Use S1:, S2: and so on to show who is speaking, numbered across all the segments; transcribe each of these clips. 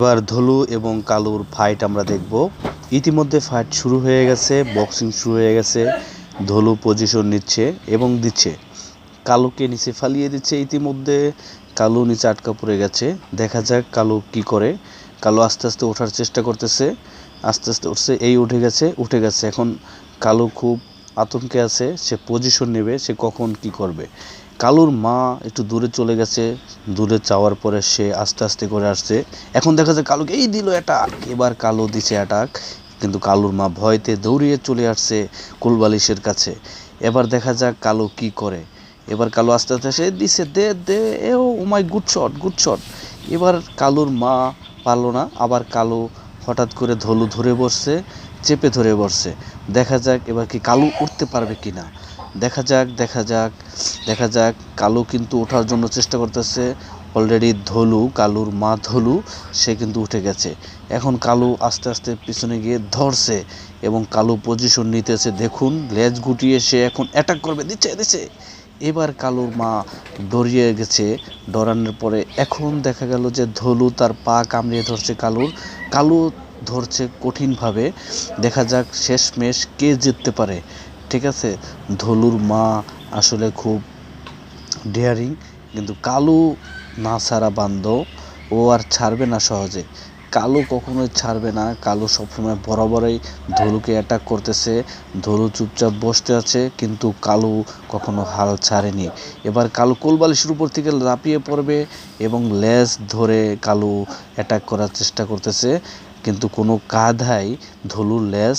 S1: এবার ধলু এবং কালুর ফাইট আমরা দেখব। ইতিমধ্যে ফাইট শুরু হয়ে গেছে বক্সিং শুরু হয়ে গেছে, ধলু পজিশন নিচ্ছে এবং দিচ্ছে। কালুকে নিচে ফালিয়ে দিচ্ছে ইতিমধ্যে, কালু নিচে আটকা পড়ে গেছে। দেখা যাক কালু কি করে। কালু আস্তে আস্তে ওঠার চেষ্টা করতেছে, আস্তে আস্তে উঠছে, এই উঠে গেছে উঠে গেছে। এখন কালু খুব আতঙ্কে আছে, সে পজিশন নেবে, সে কখন কি করবে। কালুর মা একটু দূরে চলে গেছে, দূরে চাওয়ার পরে সে আস্তে আস্তে করে আসছে। এখন দেখা যায় কালুকে, এই দিল অ্যাটাক এবার কালো দিছে অ্যাটাক কিন্তু কালুর মা ভয়তে দৌড়িয়ে চলে আসছে কুলবালিশের কাছে। এবার দেখা যাক কালো কি করে। এবার কালো আস্তে আস্তে সে দিছে, দে দে, এ ও my, good shot good shot. এবার কালুর মা পারল না, আবার কালু হঠাৎ করে ধলু ধরে বসছে চেপে ধরে বসছে দেখা যাক এবার কি কালু উঠতে পারবে কি না দেখা যাক দেখা যাক দেখা যাক, কালু কিন্তু ওঠার জন্য চেষ্টা করতেছে। অলরেডি ধলু, কালুর মা ধলু, সে কিন্তু উঠে গেছে। এখন কালু আস্তে আস্তে পিছনে গিয়ে ধরছে এবং কালু পজিশন নিতেছে। দেখুন, লেজ গুটিয়ে সে এখন অ্যাটাক করবে। দিচ্ছে দিচ্ছে। এবার কালুর মা ডরিয়ে গেছে ডরানোর পরে। এখন দেখা গেল যে ধলু তার পা কামড়িয়ে ধরছে কালুর। কালু ধরছে কঠিনভাবে। দেখা যাক শেষমেশ কে জিততে পারে। ঠিক আছে, ধলুর মা আসলে খুব ডেয়ারিং কিন্তু কালু না ছাড়া বান্ধ ও আর ছাড়বে না সহজে। কালু কখনোই ছাড়বে না। কালু সবসময় বরাবরই ধলুকে অ্যাটাক করতেছে। ধলু চুপচাপ বসতে আছে, কিন্তু কালু কখনো হাল ছাড়েনি। এবার কালু কোলবালিশের উপর থেকে লাপিয়ে পড়বে এবং লেজ ধরে কালু অ্যাটাক করার চেষ্টা করতেছে। কিন্তু কোনো কাঁধাই ধলুর লেজ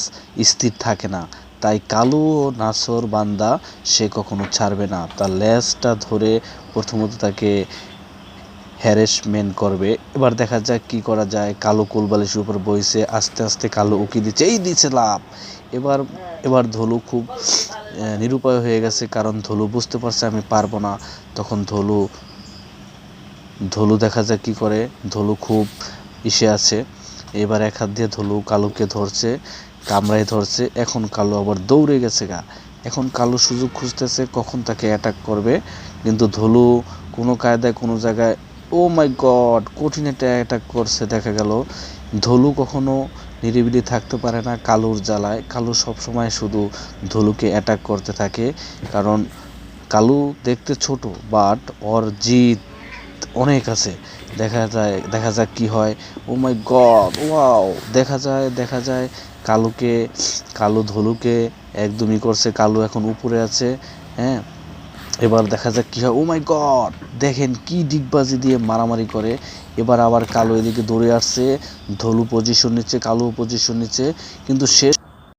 S1: স্থির থাকে না। তাই কালু ও নাসর বান্দা সে কখনো ছাড়বে না। তার লেজটা ধরে প্রথমত তাকে হ্যারেসমেন্ট করবে। এবার দেখা যাক কি করা যায়। কালো কোলবালিশের উপর বইছে, আস্তে আস্তে কালো উকি দিচ্ছে। এই দিচ্ছে লাভ। এবার এবার ধলু খুব নিরুপায় হয়ে গেছে কারণ ধলু বুঝতে পারছে আমি পারব না। তখন ধলু ধলু দেখা যাক কি করে। ধলু খুব ইসে আছে। এবার এক হাত দিয়ে ধলু কালুকে ধরছে, কামড়ায় ধরছে। এখন কালু আবার দৌড়ে গেছে গা। এখন কালু সুযোগ খুঁজতেছে কখন তাকে অ্যাটাক করবে। কিন্তু ধলু কোনো কায়দায় কোনো জায়গায় ও মাই গড কঠিন একটা অ্যাটাক করছে, দেখা গেল। ধলু কখনো নিরিবিলি থাকতে পারে না কালুর জ্বালায়। কালু সবসময় শুধু ধলুকে অ্যাটাক করতে থাকে। কারণ কালু দেখতে ছোট বাট ওর জিত অনেক আছে। দেখা যায়, দেখা যাক কি হয়। ও মাই গড ওয়াও দেখা যায় দেখা যায় কালুকে, কালু ধলুকে একদমই করছে। কালু এখন উপরে আছে হ্যাঁ? এবার দেখা যাক কি হয়। ও মাই গড দেখেন কি ডিগবাজি দিয়ে মারামারি করে। এবার আবার কালো এদিকে দৌড়ে আসছে। ধলু পজিশন নিচ্ছে, কালো পজিশন নিচ্ছে। কিন্তু শেষ